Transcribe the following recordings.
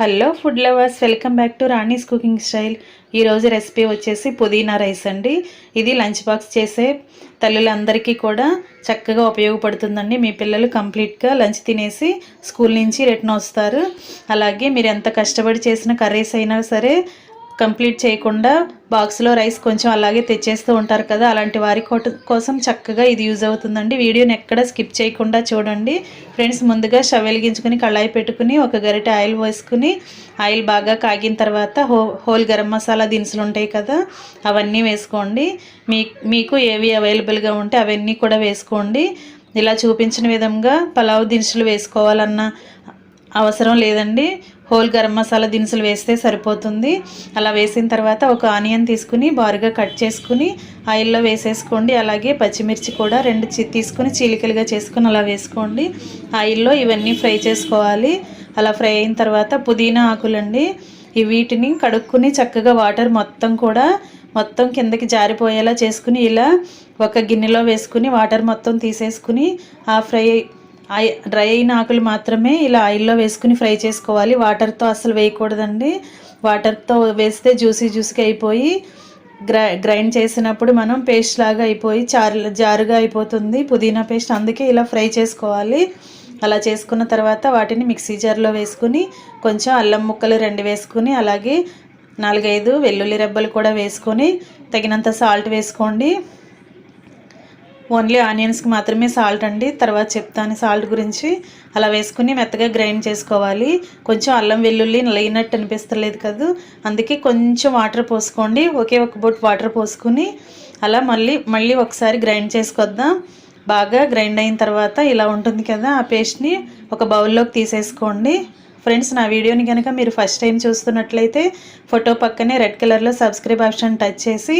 Hello food lovers welcome back to Rani's cooking style. ఈరోజు recipe వచ్చేసి పుదీనా rice అండి. ఇది లంచ్ బాక్స్ చేసే తల్లులందరికీ కూడా చక్కగా ఉపయోగపడుతుందండి. మీ పిల్లలు కంప్లీట్గా లంచ్ తినేసి స్కూల్ నుంచి రిటర్న్ వస్తారు. అలాగే మీరు ఎంత కష్టపడి చేసిన కర్రీస్ అయినా సరే కంప్లీట్ చేయకుండా బాక్స్లో రైస్ కొంచెం అలాగే తెచ్చేస్తూ ఉంటారు కదా అలాంటి వారి కోసం చక్కగా ఇది యూజ్ అవుతుందండి. వీడియోని ఎక్కడ స్కిప్ చేయకుండా చూడండి. ఫ్రెండ్స్ ముందుగా స్టవ్ వెలిగించుకుని కళాయి పెట్టుకుని ఒక గరిటె ఆయిల్ వేసుకుని ఆయిల్ బాగా కాగిన తర్వాత హో హోల్ గరం మసాలా దినుసులు ఉంటాయి కదా అవన్నీ వేసుకోండి. మీ మీకు ఏవి అవైలబుల్గా ఉంటే అవన్నీ కూడా వేసుకోండి. ఇలా చూపించిన విధంగా పలావ్ దినుసులు వేసుకోవాలన్న అవసరం లేదండి. హోల్ గరం మసాలా దినుసులు వేస్తే సరిపోతుంది. అలా వేసిన తర్వాత ఒక ఆనియన్ తీసుకుని బారుగా కట్ చేసుకుని ఆయిల్లో వేసేసుకోండి. అలాగే పచ్చిమిర్చి కూడా రెండు తీసుకుని చీలికలుగా చేసుకుని అలా వేసుకోండి. ఆయిల్లో ఇవన్నీ ఫ్రై చేసుకోవాలి. అలా ఫ్రై అయిన తర్వాత పుదీనా ఆకులండి. ఈ వీటిని కడుక్కుని చక్కగా వాటర్ మొత్తం కూడా మొత్తం కిందకి జారిపోయేలా చేసుకుని ఇలా ఒక గిన్నెలో వేసుకుని వాటర్ మొత్తం తీసేసుకుని ఆ ఫ్రై డ్రై అయిన ఆకులు మాత్రమే ఇలా ఆయిల్లో వేసుకుని ఫ్రై చేసుకోవాలి. వాటర్తో అసలు వేయకూడదండి. వాటర్తో వేస్తే జ్యూసీ జ్యూసీగా అయిపోయి గ్రై గ్రైండ్ చేసినప్పుడు మనం పేస్ట్ లాగా అయిపోయి చారు జారుగా అయిపోతుంది పుదీనా పేస్ట్. అందుకే ఇలా ఫ్రై చేసుకోవాలి. అలా చేసుకున్న తర్వాత వాటిని మిక్సీ జార్లో వేసుకుని కొంచెం అల్లం ముక్కలు రెండు వేసుకుని అలాగే నాలుగైదు వెల్లుల్లి రెబ్బలు కూడా వేసుకొని తగినంత సాల్ట్ వేసుకోండి. ఓన్లీ ఆనియన్స్కి మాత్రమే సాల్ట్ అండి. తర్వాత చెప్తాను సాల్ట్ గురించి. అలా వేసుకుని మెత్తగా గ్రైండ్ చేసుకోవాలి. కొంచెం అల్లం వెల్లుల్లి లేనట్టు అనిపిస్తలేదు కదా. అందుకే కొంచెం వాటర్ పోసుకోండి. ఒకే ఒక బొట్ వాటర్ పోసుకుని అలా మళ్ళీ మళ్ళీ ఒకసారి గ్రైండ్ చేసుకొద్దాం. బాగా గ్రైండ్ అయిన తర్వాత ఇలా ఉంటుంది కదా ఆ పేస్ట్ని ఒక బౌల్లోకి తీసేసుకోండి. ఫ్రెండ్స్ నా వీడియోని కనుక మీరు ఫస్ట్ టైం చూస్తున్నట్లయితే ఫోటో పక్కనే రెడ్ కలర్లో సబ్స్క్రైబ్ ఆప్షన్ టచ్ చేసి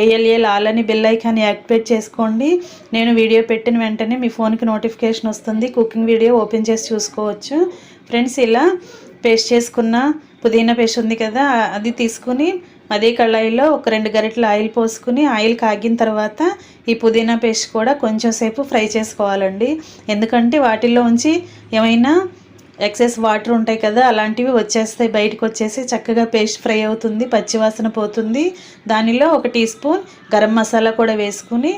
ఏఎల్ఏ లాల్ అని బిల్ ఐకాన్ యాక్టివేట్ చేసుకోండి. నేను వీడియో పెట్టిన వెంటనే మీ ఫోన్కి నోటిఫికేషన్ వస్తుంది. కుకింగ్ వీడియో ఓపెన్ చేసి చూసుకోవచ్చు. ఫ్రెండ్స్ ఇలా పేస్ట్ చేసుకున్న పుదీనా పేస్ట్ ఉంది కదా అది తీసుకుని అదే కళాయిలో ఒక రెండు గరిటెలు ఆయిల్ పోసుకుని ఆయిల్ కాగిన తర్వాత ఈ పుదీనా పేస్ట్ కూడా కొంచెం సేపు ఫ్రై చేసుకోవాలండి. ఎందుకంటే వాటిల్లో ఉంచి ఏమైనా ఎక్సెస్ వాటర్ ఉంటాయి కదా అలాంటివి వచ్చేస్తాయి. బయటకు వచ్చేసి చక్కగా పేస్ట్ ఫ్రై అవుతుంది పచ్చివాసన పోతుంది. దానిలో ఒక టీ స్పూన్ గరం మసాలా కూడా వేసుకుని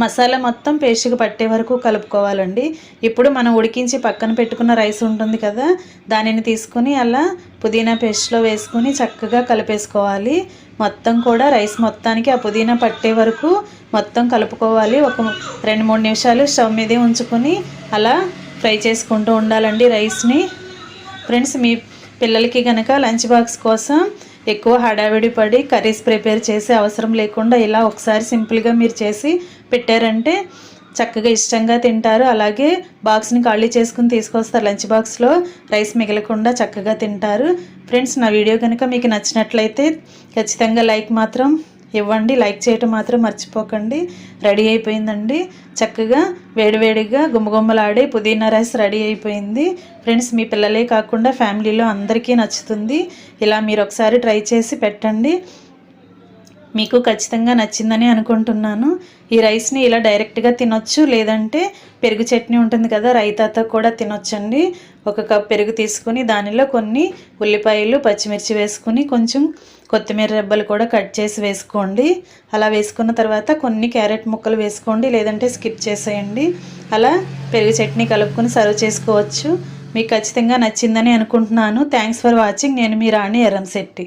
మసాలా మొత్తం పేస్ట్కి పట్టే వరకు కలుపుకోవాలండి. ఇప్పుడు మనం ఉడికించి పక్కన పెట్టుకున్న రైస్ ఉంటుంది కదా దానిని తీసుకుని అలా పుదీనా పేస్ట్లో వేసుకుని చక్కగా కలిపేసుకోవాలి. మొత్తం కూడా రైస్ మొత్తానికి ఆ పుదీనా పట్టే వరకు మొత్తం కలుపుకోవాలి. ఒక రెండు మూడు నిమిషాలు స్టవ్ మీదే ఉంచుకొని అలా ఫ్రై చేసుకుంటూ ఉండాలండి రైస్ని. ఫ్రెండ్స్ మీ పిల్లలకి కనుక లంచ్ బాక్స్ కోసం ఎక్కువ హడావిడి పడి కర్రీస్ ప్రిపేర్ చేసే అవసరం లేకుండా ఇలా ఒకసారి సింపుల్గా మీరు చేసి పెట్టారంటే చక్కగా ఇష్టంగా తింటారు. అలాగే బాక్స్ని ఖాళీ చేసుకుని తీసుకొస్తారు. లంచ్ బాక్స్లో రైస్ మిగలకుండా చక్కగా తింటారు. ఫ్రెండ్స్ నా వీడియో కనుక మీకు నచ్చినట్లయితే ఖచ్చితంగా లైక్ మాత్రం ఇవ్వండి లైక్ చేయటం మాత్రం మర్చిపోకండి. రెడీ అయిపోయిందండి. చక్కగా వేడివేడిగా గుమ్మగుమ్మలాడే పుదీనా రైస్ రెడీ అయిపోయింది. ఫ్రెండ్స్ మీ పిల్లలే కాకుండా ఫ్యామిలీలో అందరికీ నచ్చుతుంది. ఇలా మీరు ఒకసారి ట్రై చేసి పెట్టండి. మీకు ఖచ్చితంగా నచ్చిందని అనుకుంటున్నాను. ఈ రైస్ని ఇలా డైరెక్ట్గా తినొచ్చు లేదంటే పెరుగు చట్నీ ఉంటుంది కదా రైతాతో కూడా తినొచ్చండి. ఒక కప్ పెరుగు తీసుకుని దానిలో కొన్ని ఉల్లిపాయలు పచ్చిమిర్చి వేసుకుని కొంచెం కొత్తిమీర రెబ్బలు కూడా కట్ చేసి వేసుకోండి. అలా వేసుకున్న తర్వాత కొన్ని క్యారెట్ ముక్కలు వేసుకోండి లేదంటే స్కిప్ చేసేయండి. అలా పెరుగు చట్నీ కలుపుకొని సర్వ్ చేసుకోవచ్చు. మీకు ఖచ్చితంగా నచ్చిందని అనుకుంటున్నాను. Thanks for watching. నేను మీ రాణి ఎర్రంశెట్టి